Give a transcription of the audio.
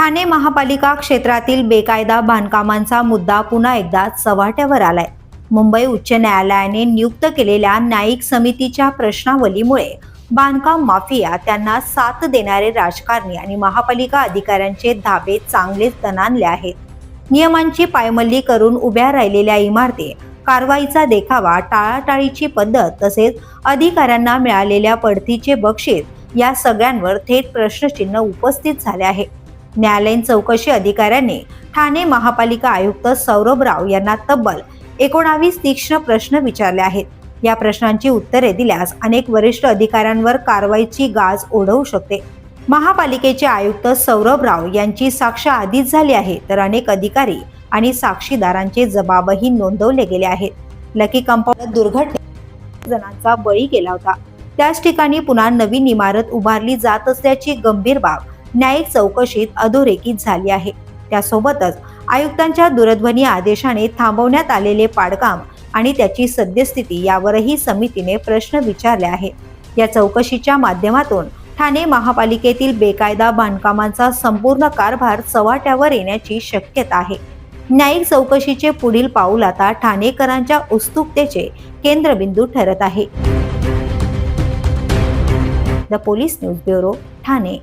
ठाणे महापालिका क्षेत्रातील बेकायदा बांधकामांचा मुद्दा पुन्हा एकदा चव्हाट्यावर आलाय. मुंबई उच्च न्यायालयाने नियुक्त केलेल्या न्यायिक समितीच्या प्रश्नावलीमुळे बांधकाम माफिया त्यांना साथ देणारे राजकारणी आणि महापालिका अधिकाऱ्यांचे धाबे चांगलेच दणाणले आहेत. नियमांची पायमल्ली करून उभ्या राहिलेल्या इमारती कारवाईचा देखावा टाळाटाळीची पद्धत तसेच अधिकाऱ्यांना मिळालेल्या पडतीचे बक्षीस या सगळ्यांवर थेट प्रश्नचिन्ह उपस्थित झाले आहे. न्यायालयीन चौकशी अधिकाऱ्यांनी ठाणे महापालिका आयुक्त सौरभ राव यांना तब्बल एकोणावीस तीक्ष्ण प्रश्न विचारले आहेत. या प्रश्नांची उत्तरे दिल्यास अनेक वरिष्ठ अधिकाऱ्यांवर कारवाईची गाज ओढवू शकते. महापालिकेचे आयुक्त सौरभ राव यांची साक्ष आधीच झाली आहे तर अनेक अधिकारी आणि साक्षीदारांचे जबाबही नोंदवले गेले आहेत. लकी कंपाऊंड दुर्घटने जणांचा बळी गेला होता. त्याच ठिकाणी पुन्हा नवीन इमारत उभारली जात असल्याची गंभीर बाब न्यायिक चौकशीत अधोरेखित झाली आहे. त्यासोबतच आयुक्तांच्या दूरध्वनी आदेशाने थांबवण्यात आलेले पाडकाम आणि त्याची सद्यस्थिती यावरही समितीने प्रश्न विचारले आहेत. या चौकशीच्या माध्यमातून ठाणे महापालिकेतील बेकायदा बांधकामांचा संपूर्ण कारभार चव्हाट्यावर येण्याची शक्यता आहे. न्यायिक चौकशीचे पुढील पाऊल आता ठाणेकरांच्या उत्सुकतेचे केंद्रबिंदू ठरत आहे. The police news bureau Thane.